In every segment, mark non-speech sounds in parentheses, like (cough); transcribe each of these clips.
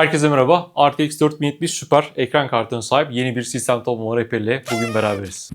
Herkese merhaba. RTX 4070 Super ekran kartına sahip yeni bir sistem toplama rehberiyle bugün beraberiz.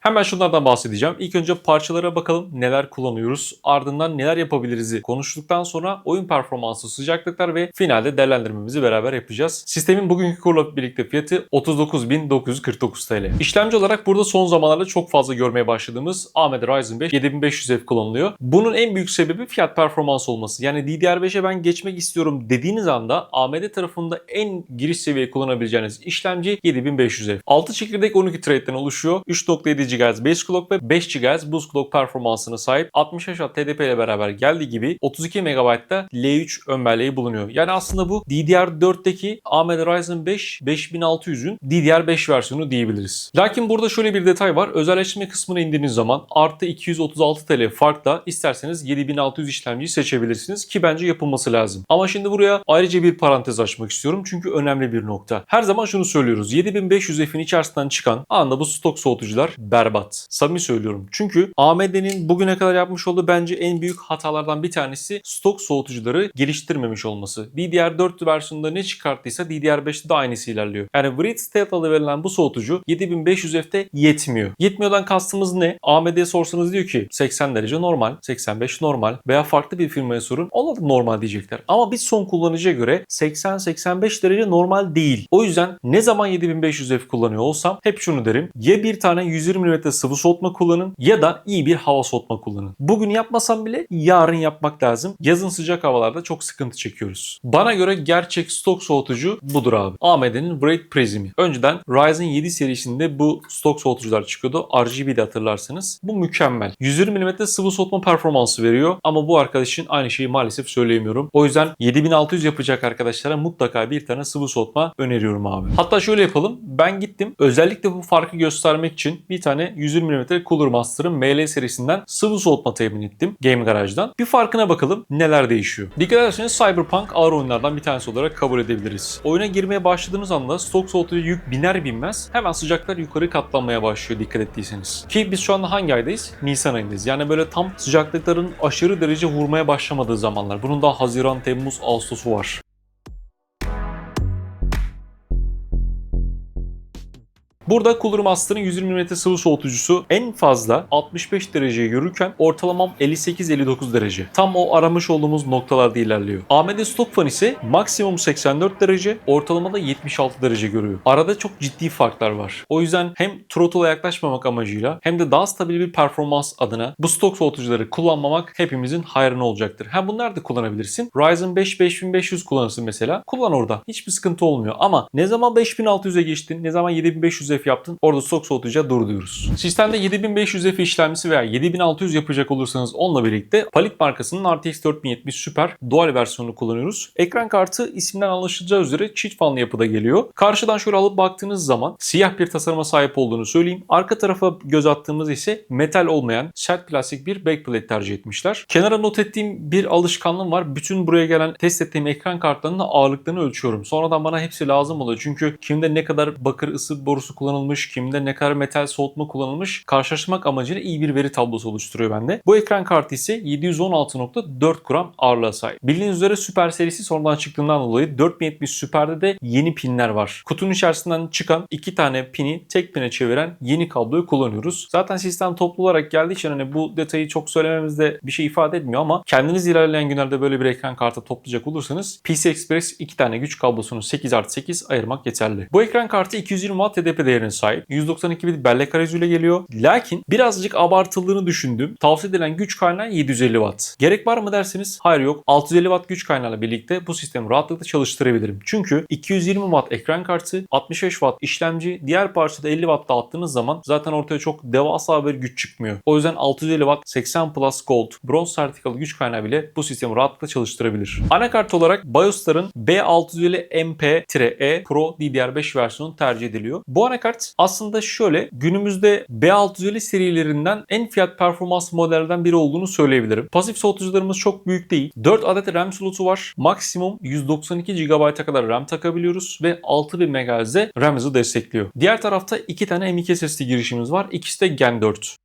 Hemen şunlardan bahsedeceğim. İlk önce parçalara bakalım neler kullanıyoruz. Ardından neler yapabiliriz'i konuştuktan sonra oyun performansı, sıcaklıklar ve finalde değerlendirmemizi beraber yapacağız. Sistemin bugünkü kurla birlikte fiyatı 39.949 TL. İşlemci olarak burada son zamanlarda çok fazla görmeye başladığımız AMD Ryzen 5 7500F kullanılıyor. Bunun en büyük sebebi fiyat performans olması. Yani DDR5'e ben geçmek istiyorum dediğiniz anda AMD tarafında en giriş seviye kullanabileceğiniz işlemci 7500F. 6 çekirdek 12 thread'den oluşuyor. 3.7 GHz base clock ve 5 GHz boost clock performansına sahip 65 Watt TDP ile beraber geldiği gibi 32 MB'da L3 ön belleği bulunuyor. Yani aslında bu DDR4'teki AMD Ryzen 5 5600'ün DDR5 versiyonu diyebiliriz. Lakin burada şöyle bir detay var. Özelleştirme kısmına indiğiniz zaman artı 236 TL farkla isterseniz 7600 işlemciyi seçebilirsiniz ki bence yapılması lazım. Ama şimdi buraya ayrıca bir parantez açmak istiyorum çünkü önemli bir nokta. Her zaman şunu söylüyoruz. 7500F'in içerisinden çıkan anda bu stok soğutucular berbat. Samimi söylüyorum. Çünkü AMD'nin bugüne kadar yapmış olduğu bence en büyük hatalardan bir tanesi stok soğutucuları geliştirmemiş olması. DDR4 versiyonunda ne çıkarttıysa DDR5'te de aynısı ilerliyor. Yani Vrit Stealth adı verilen bu soğutucu 7500F'te yetmiyor. Yetmiyordan kastımız ne? AMD'ye sorsanız diyor ki 80 derece normal, 85 normal veya farklı bir firmaya sorun. Onlar da normal diyecekler. Ama biz son kullanıcıya göre 80-85 derece normal değil. O yüzden ne zaman 7500F kullanıyor olsam hep şunu derim. Ya bir tane 120 mm sıvı soğutma kullanın ya da iyi bir hava soğutma kullanın. Bugün yapmasam bile yarın yapmak lazım. Yazın sıcak havalarda çok sıkıntı çekiyoruz. Bana göre gerçek stok soğutucu budur abi. AMD'nin Braid Prism'i. Önceden Ryzen 7 serisinde bu stok soğutucular çıkıyordu. RGB'de hatırlarsanız. Bu mükemmel. 120 mm sıvı soğutma performansı veriyor ama bu arkadaşın aynı şeyi maalesef söyleyemiyorum. O yüzden 7600 yapacak arkadaşlara mutlaka bir tane sıvı soğutma öneriyorum abi. Hatta şöyle yapalım. Ben gittim özellikle bu farkı göstermek için bir tane 120 mm Cooler Master'ın ML serisinden sıvı soğutma temin ettim Game Garage'dan. Bir farkına bakalım neler değişiyor. Dikkat ederseniz Cyberpunk ağır oyunlardan bir tanesi olarak kabul edebiliriz. Oyuna girmeye başladığınız anda stok soğutucu yük biner binmez hemen sıcaklar yukarı katlanmaya başlıyor dikkat ettiyseniz. Ki biz şu anda hangi aydayız? Nisan ayındayız. Yani böyle tam sıcaklıkların aşırı derece vurmaya başlamadığı zamanlar. Bunun daha Haziran, Temmuz, Ağustos'u var. Burada Cooler Master'ın 120 mm sıvı soğutucusu en fazla 65 dereceye yürürken ortalamam 58-59 derece. Tam o aramış olduğumuz noktalarda ilerliyor. AMD Stock Fan ise maksimum 84 derece, ortalamada 76 derece görüyor. Arada çok ciddi farklar var. O yüzden hem throttle'a yaklaşmamak amacıyla hem de daha stabil bir performans adına bu stok soğutucuları kullanmamak hepimizin hayrına olacaktır. Ha bunlar da kullanabilirsin. Ryzen 5 5500 kullanırsın mesela. Kullan orada. Hiçbir sıkıntı olmuyor. Ama ne zaman 5600'e geçtin, ne zaman 7500'e yaptın orada stok soğutucuya dur diyoruz. Sistemde 7500F işlemcisi veya 7600 yapacak olursanız onunla birlikte Palit markasının RTX 4070 Super dual versiyonunu kullanıyoruz. Ekran kartı isminden anlaşılacağı üzere çift fanlı yapıda geliyor. Karşıdan şöyle alıp baktığınız zaman siyah bir tasarıma sahip olduğunu söyleyeyim. Arka tarafa göz attığımız ise metal olmayan sert plastik bir backplate tercih etmişler. Kenara not ettiğim bir alışkanlığım var. Bütün buraya gelen test ettiğim ekran kartlarının ağırlıklarını ölçüyorum. Sonradan bana hepsi lazım oluyor. Çünkü kimde ne kadar bakır ısı borusu kullanılmış, kimde ne kadar metal soğutma kullanılmış karşılaştırmak amacıyla iyi bir veri tablosu oluşturuyor bende. Bu ekran kartı ise 716.4 gram ağırlığa sahip. Bildiğiniz üzere Super serisi sonradan çıktığından dolayı 4070 Super'de de yeni pinler var. Kutunun içerisinden çıkan iki tane pini tek pine çeviren yeni kabloyu kullanıyoruz. Zaten sistem toplu olarak geldiği için hani bu detayı çok söylememizde bir şey ifade etmiyor ama kendiniz ilerleyen günlerde böyle bir ekran kartı toplayacak olursanız PC Express iki tane güç kablosunu 8 artı 8 ayırmak yeterli. Bu ekran kartı 220 Watt TDP değerine sahip. 192 bit bellek arayüzüyle geliyor. Lakin birazcık abartıldığını düşündüm. Tavsiye edilen güç kaynağı 750 Watt. Gerek var mı derseniz hayır yok. 650 Watt güç kaynağıyla birlikte bu sistemi rahatlıkla çalıştırabilirim. Çünkü 220 Watt ekran kartı, 65 Watt işlemci, diğer parçada 50 Watt dağıttığınız zaman zaten ortaya çok devasa bir güç çıkmıyor. O yüzden 650 Watt 80 Plus Gold bronz sertifikalı güç kaynağı bile bu sistemi rahatlıkla çalıştırabilir. Anakart olarak BIOS'ların B650MP-E Pro DDR5 versiyonu tercih ediliyor. Bu anakart Anakart aslında şöyle günümüzde B650 serilerinden en fiyat performans modellerden biri olduğunu söyleyebilirim. Pasif soğutucularımız çok büyük değil. 4 adet RAM slotu var. Maksimum 192 GB'a kadar RAM takabiliyoruz ve 6000 MHz'de RAM hızı destekliyor. Diğer tarafta 2 tane M.2 SSD girişimiz var. İkisi de Gen 4.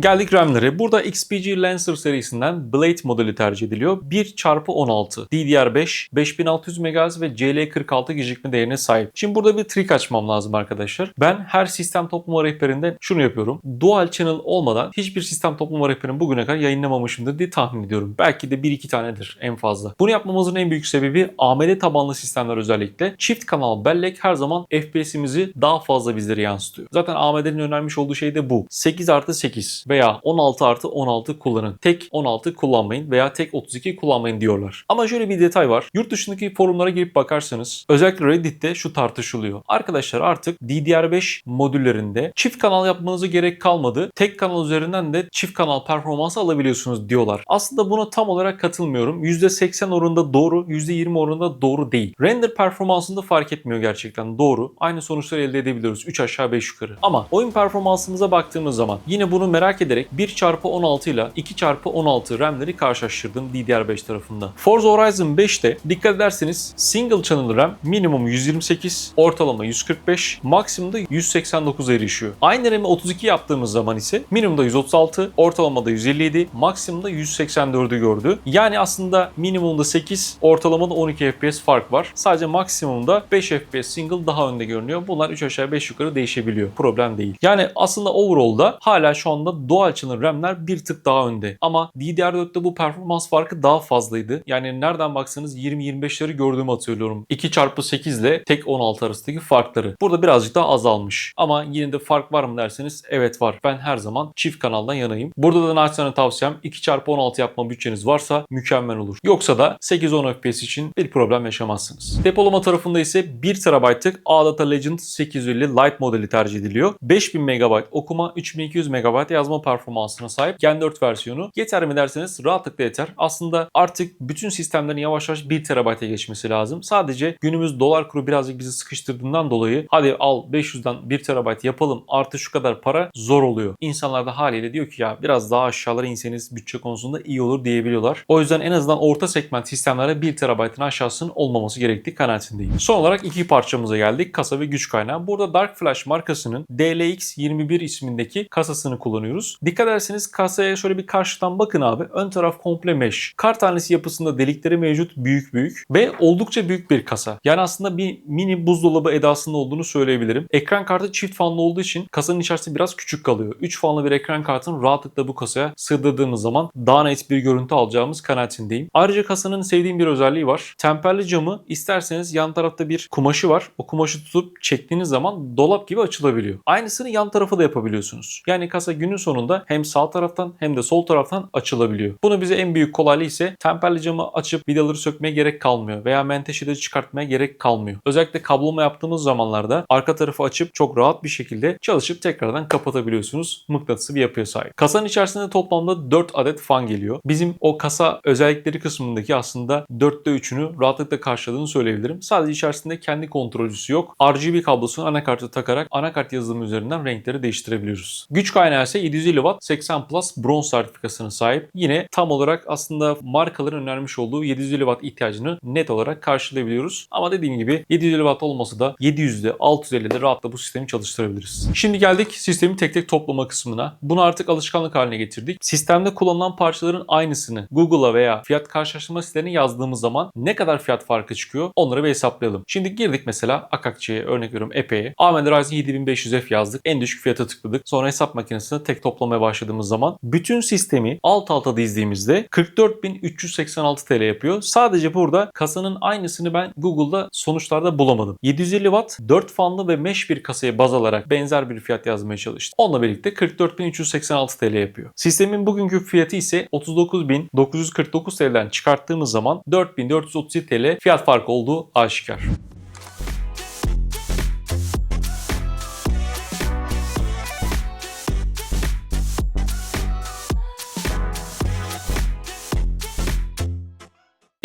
Geldik RAM'lere. Burada XPG Lancer serisinden Blade modeli tercih ediliyor. 1x16 DDR5, 5600 MHz ve CL46 gecikme değerine sahip. Şimdi burada bir trik açmam lazım arkadaşlar. Ben her sistem toplama rehberinde şunu yapıyorum. Dual channel olmadan hiçbir sistem toplama rehberini bugüne kadar yayınlamamışımdır diye tahmin ediyorum. Belki de 1-2 tanedir en fazla. Bunu yapmamızın en büyük sebebi AMD tabanlı sistemler özellikle çift kanal bellek her zaman FPS'imizi daha fazla bizlere yansıtıyor. Zaten AMD'nin önermiş olduğu şey de bu. 8 artı 8 veya 16 artı 16 kullanın. Tek 16 kullanmayın veya tek 32 kullanmayın diyorlar. Ama şöyle bir detay var. Yurt dışındaki forumlara girip bakarsanız özellikle Reddit'te şu tartışılıyor. Arkadaşlar artık DDR5 modüllerinde çift kanal yapmanıza gerek kalmadı. Tek kanal üzerinden de çift kanal performansı alabiliyorsunuz diyorlar. Aslında buna tam olarak katılmıyorum. %80 oranında doğru, %20 oranında doğru değil. Render performansında fark etmiyor gerçekten. Doğru. Aynı sonuçları elde edebiliyoruz. 3 aşağı 5 yukarı. Ama oyun performansımıza baktığımız zaman yine bunu merak ederek 1x16 ile 2x16 RAM'leri karşılaştırdım DDR5 tarafında. Forza Horizon 5'te dikkat ederseniz single channel RAM minimum 128, ortalama 145, maksimumda 189'a erişiyor. Aynı RAM'i 32 yaptığımız zaman ise minimumda 136, ortalamada 157, maksimumda 184'ü gördü. Yani aslında minimumda 8, ortalamada 12 FPS fark var. Sadece maksimumda 5 FPS single daha önde görünüyor. Bunlar 3 aşağı 5 yukarı değişebiliyor. Problem değil. Yani aslında overall'da hala şu anda dual channel RAM'ler bir tık daha önde. Ama DDR4'te bu performans farkı daha fazlaydı. Yani nereden baksanız 20-25'leri gördüğümü hatırlıyorum. 2x8 ile tek 16 arasındaki farkları. Burada birazcık daha azalmış. Ama yine de fark var mı derseniz evet var. Ben her zaman çift kanaldan yanayım. Burada da naçizane tavsiyem 2x16 yapma bütçeniz varsa mükemmel olur. Yoksa da 8-10 FPS için bir problem yaşamazsınız. Depolama tarafında ise 1 TB'lık ADATA Legend 850 Lite modeli tercih ediliyor. 5000 MB okuma, 3200 MB yazma performansına sahip Gen 4 versiyonu. Yeter mi derseniz rahatlıkla yeter. Aslında artık bütün sistemlerin yavaş yavaş 1 TB'ye geçmesi lazım. Sadece günümüz dolar kuru birazcık bizi sıkıştırdığından dolayı hadi al 500'den 1 TB yapalım artı şu kadar para zor oluyor. İnsanlar da haliyle diyor ki ya biraz daha aşağılara inseniz bütçe konusunda iyi olur diyebiliyorlar. O yüzden en azından orta segment sistemlere 1 TB'ın aşağısının olmaması gerektiği kanaatindeyim. Son olarak iki parçamıza geldik. Kasa ve güç kaynağı. Burada Dark Flash markasının DLX21 ismindeki kasasını kullanıyoruz. Dikkat ederseniz kasaya şöyle bir karşıdan bakın abi. Ön taraf komple mesh. Kar tanesi yapısında delikleri mevcut büyük büyük ve oldukça büyük bir kasa. Yani aslında bir mini buzdolabı edasında olduğunu söyleyebilirim. Ekran kartı çift fanlı olduğu için kasanın içerisinde biraz küçük kalıyor. 3 fanlı bir ekran kartını rahatlıkla bu kasaya sığdırdığımız zaman daha net bir görüntü alacağımız kanaatindeyim. Ayrıca kasanın sevdiğim bir özelliği var. Temperli camı isterseniz yan tarafta bir kumaşı var. O kumaşı tutup çektiğiniz zaman dolap gibi açılabiliyor. Aynısını yan tarafa da yapabiliyorsunuz. Yani kasa günün sonunda hem sağ taraftan hem de sol taraftan açılabiliyor. Bunu bize en büyük kolaylığı ise temperli camı açıp vidaları sökmeye gerek kalmıyor veya menteşeleri çıkartmaya gerek kalmıyor. Özellikle kabloma yaptığımız zamanlarda arka tarafı açıp çok rahat bir şekilde çalışıp tekrardan kapatabiliyorsunuz. Mıknatısı bir yapıya sahip. Kasanın içerisinde toplamda 4 adet fan geliyor. Bizim o kasa özellikleri kısmındaki aslında 4'te 3'ünü rahatlıkla karşıladığını söyleyebilirim. Sadece içerisinde kendi kontrolcüsü yok. RGB kablosunu anakarta takarak anakart yazılımı üzerinden renkleri değiştirebiliyoruz. Güç kaynağı ise 750 Watt 80 Plus bronz sertifikasına sahip. Yine tam olarak aslında markaların önermiş olduğu 750 Watt ihtiyacını net olarak karşılayabiliyoruz. Ama dediğim gibi 750 Watt olmasa da 700'de 650'de rahatla bu sistemi çalıştırabiliriz. Şimdi geldik sistemi tek tek toplama kısmına. Bunu artık alışkanlık haline getirdik. Sistemde kullanılan parçaların aynısını Google'a veya fiyat karşılaştırma sitelerine yazdığımız zaman ne kadar fiyat farkı çıkıyor onları bir hesaplayalım. Şimdi girdik mesela Akakçı'ya örnek veriyorum Epey'e. AMD Ryzen 7500F yazdık. En düşük fiyata tıkladık. Sonra hesap makinesine tek toplamaya başladığımız zaman bütün sistemi alt alta dizdiğimizde 44.386 TL yapıyor. Sadece burada kasanın aynısını ben Google'da sonuçlarda bulamadım. 750 Watt 4 fanlı ve mesh bir kasaya baz alarak benzer bir fiyat yazmaya çalıştım. Onunla birlikte 44.386 TL yapıyor. Sistemin bugünkü fiyatı ise 39.949 TL'den çıkarttığımız zaman 4.437 TL fiyat farkı olduğu aşikar.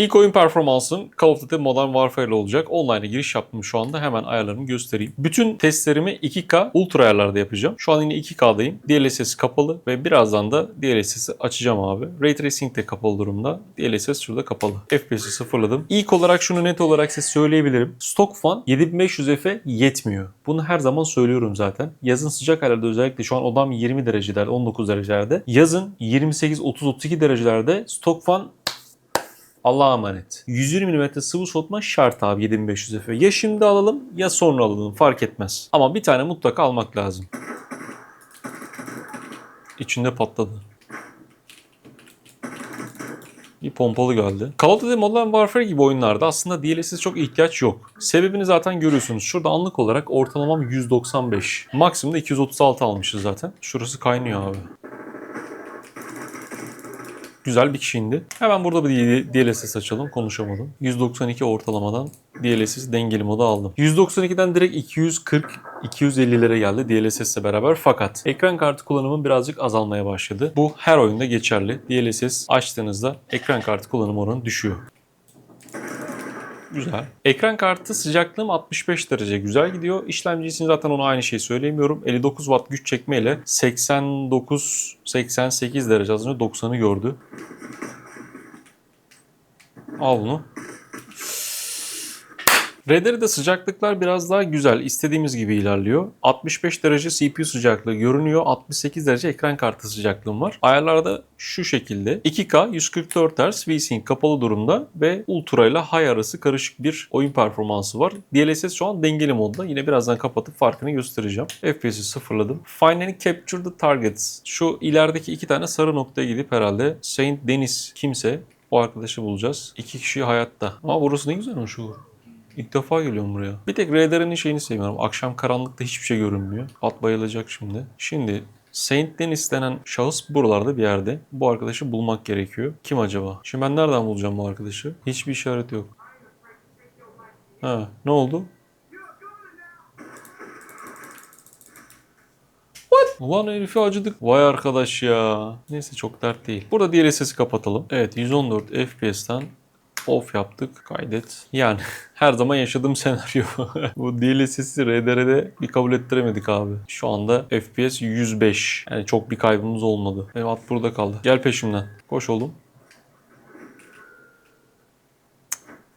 İlk oyun performansım Call of Duty Modern Warfare ile olacak. Online'a giriş yaptım şu anda. Hemen ayarlarımı göstereyim. Bütün testlerimi 2K Ultra ayarlarda yapacağım. Şu an yine 2K'dayım. DLSS kapalı ve birazdan da DLSS'i açacağım abi. Ray Tracing de kapalı durumda. DLSS şurada kapalı. FPS'i sıfırladım. İlk olarak şunu net olarak size söyleyebilirim. Stock fan 7500F'e yetmiyor. Bunu her zaman söylüyorum zaten. Yazın sıcak aylarda özellikle şu an odam 20 derecelerde, 19 derecelerde. Yazın 28-30-32 derecelerde stock fan Allah'a emanet. 120 mm sıvı soğutma şart abi 7500 F. Ya şimdi alalım ya sonra alalım fark etmez. Ama bir tane mutlaka almak lazım. İçinde patladı. Bir pompalı geldi. Call of Duty Modern Warfare gibi oyunlarda aslında DLSS çok ihtiyaç yok. Sebebini zaten görüyorsunuz. Şurada anlık olarak ortalamam 195. Maksimum da 236 almışız zaten. Şurası kaynıyor abi. Güzel bir kişi. Hemen burada bir DLSS açalım. Konuşamadım. 192 ortalamadan DLSS dengeli moda aldım. 192'den direkt 240 250'lere geldi DLSS beraber fakat ekran kartı kullanımı birazcık azalmaya başladı. Bu her oyunda geçerli. DLSS açtığınızda ekran kartı kullanım oranı düşüyor. Güzel. Ekran kartı sıcaklığım 65 derece güzel gidiyor. İşlemci için zaten ona aynı şeyi söylemiyorum. 59 watt güç çekme ile 89-88 derece az önce 90'ı gördü. Al bunu. RDR'de sıcaklıklar biraz daha güzel. istediğimiz gibi ilerliyor. 65 derece CPU sıcaklığı görünüyor. 68 derece ekran kartı sıcaklığım var. Ayarlarda şu şekilde. 2K 144 Hz VSync kapalı durumda ve Ultra ile High arası karışık bir oyun performansı var. DLSS şu an dengeli modda. Yine birazdan kapatıp farkını göstereceğim. FPS'i sıfırladım. Finally Capture the Targets. Şu ilerideki iki tane sarı noktaya gidip herhalde Saint Denis kimse o arkadaşı bulacağız. İki kişi hayatta. Ama burası ne güzelmiş şu. İlk defa geliyorum buraya. Bir tek RDR'nin şeyini sevmiyorum. Akşam karanlıkta hiçbir şey görünmüyor. At bayılacak şimdi. Şimdi Saint Denis denen şahıs buralarda bir yerde. Bu arkadaşı bulmak gerekiyor. Kim acaba? Şimdi ben nereden bulacağım bu arkadaşı? Hiçbir işaret yok. Ha, ne oldu? What? Ulan herifi acıdık. Vay arkadaş ya. Neyse çok dert değil. Burada DLSS'i kapatalım. Evet 114 FPS'ten off yaptık. Kaydet. Yani (laughs) her zaman yaşadığım senaryo. Bu (laughs) DLSS'i RDR'de bir kabul ettiremedik abi. Şu anda FPS 105. Yani çok bir kaybımız olmadı. Benim at burada kaldı. Gel peşimden. Koş oğlum.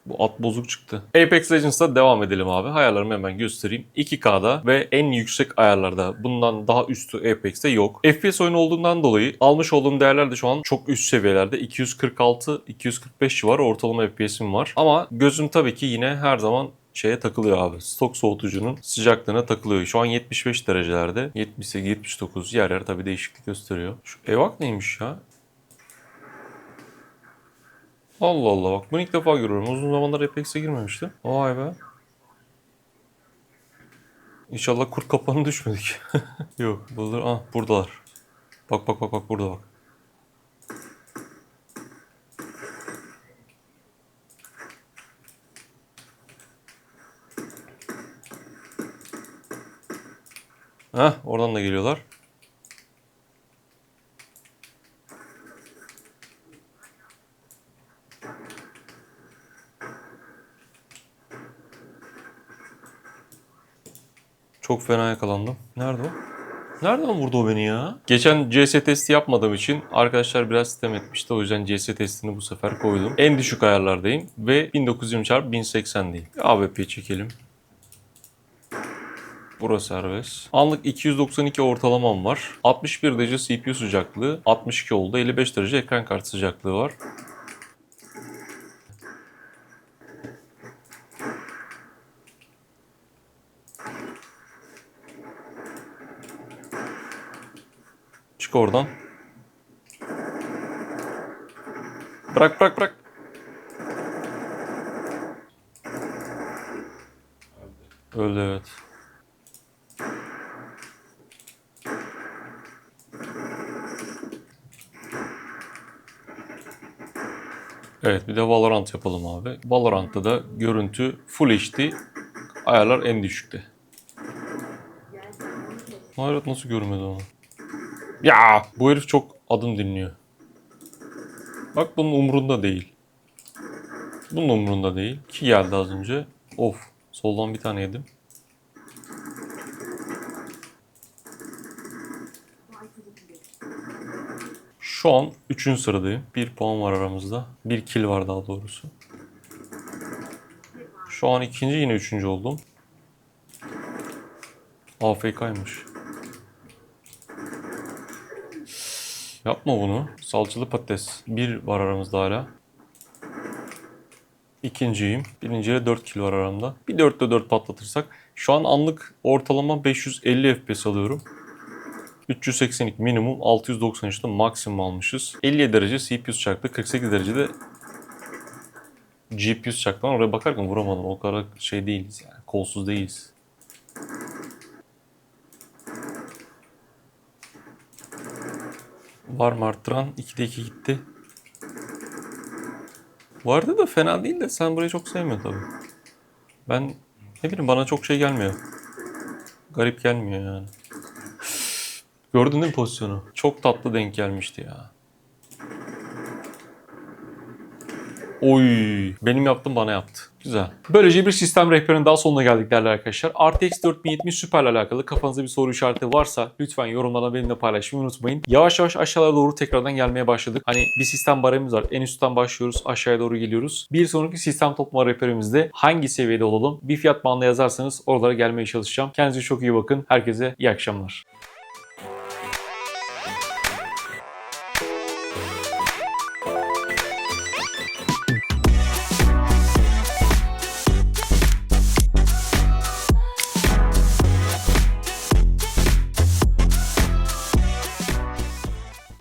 Bu at bozuk çıktı. Apex Legends'da devam edelim abi. Ayarlarımı hemen göstereyim. 2K'da ve en yüksek ayarlarda. Bundan daha üstü Apex'te yok. FPS oyunu olduğundan dolayı almış olduğum değerler de şu an çok üst seviyelerde. 246-245 civarı ortalama FPS'im var. Ama gözüm tabii ki yine her zaman şeye takılıyor abi. Stok soğutucunun sıcaklığına takılıyor. Şu an 75 derecelerde. 78, 79 yer yer tabii değişiklik gösteriyor. Şu evak neymiş ya? Allah Allah bak bunu ilk defa görüyorum. Uzun zamanlar Apex'e girmemiştim. Vay be. İnşallah kurt kapanı düşmedik. (laughs) Yok. Bunlar, ah buradalar. Bak bak bak bak burada bak. Heh oradan da geliyorlar. Çok fena yakalandım. Nerede o? Nereden vurdu o beni ya? Geçen CS testi yapmadığım için arkadaşlar biraz sitem etmişti. O yüzden CS testini bu sefer koydum. En düşük ayarlardayım ve 1920 x 1080'deyim. AWP çekelim. Burası serbest. Anlık 292 ortalamam var. 61 derece CPU sıcaklığı. 62 oldu. 55 derece ekran kartı sıcaklığı var. Oradan. Bırak bırak bırak. Öldü evet. Evet bir de Valorant yapalım abi. Valorant'ta da görüntü Full HD. Ayarlar en düşükte. Hayret nasıl görmedi onu? Ya bu herif çok adım dinliyor. Bak bunun umrunda değil. Bunun umurunda değil. 2 geldi az önce. Of. Soldan bir tane yedim. Şu an 3. sıradayım. 1 puan var aramızda. 1 kill var daha doğrusu. Şu an ikinci yine üçüncü oldum. AFK'ymış. Yapma bunu. Salçalı patates. Bir var aramızda hala. İkinciyim. Birinciyle 4 kill var aramda. Bir 4'te 4 patlatırsak. Şu an anlık ortalama 550 FPS alıyorum. 382 minimum, 693'te maksimum almışız. 57 derece CPU çaktı, 48 derecede GPU çaktı. Oraya bakarken vuramadım. O kadar şey değiliz yani. Kolsuz değiliz. Var mı arttıran? 2'de 2 gitti. Vardı da fena değil de sen burayı çok sevmiyorsun tabii. Ben ne bileyim bana çok şey gelmiyor. Garip gelmiyor yani. Gördün değil mi pozisyonu? Çok tatlı denk gelmişti ya. Oy, benim yaptım bana yaptı. Güzel. Böylece bir sistem rehberinin daha sonuna geldik değerli arkadaşlar. RTX 4070 Super'le alakalı kafanızda bir soru işareti varsa lütfen yorumlardan benimle paylaşmayı unutmayın. Yavaş yavaş aşağılara doğru tekrardan gelmeye başladık. Hani bir sistem baremimiz var. En üstten başlıyoruz, aşağıya doğru geliyoruz. Bir sonraki sistem toplama rehberimizde hangi seviyede olalım? Bir fiyat bandına yazarsanız oralara gelmeye çalışacağım. Kendinize çok iyi bakın. Herkese iyi akşamlar.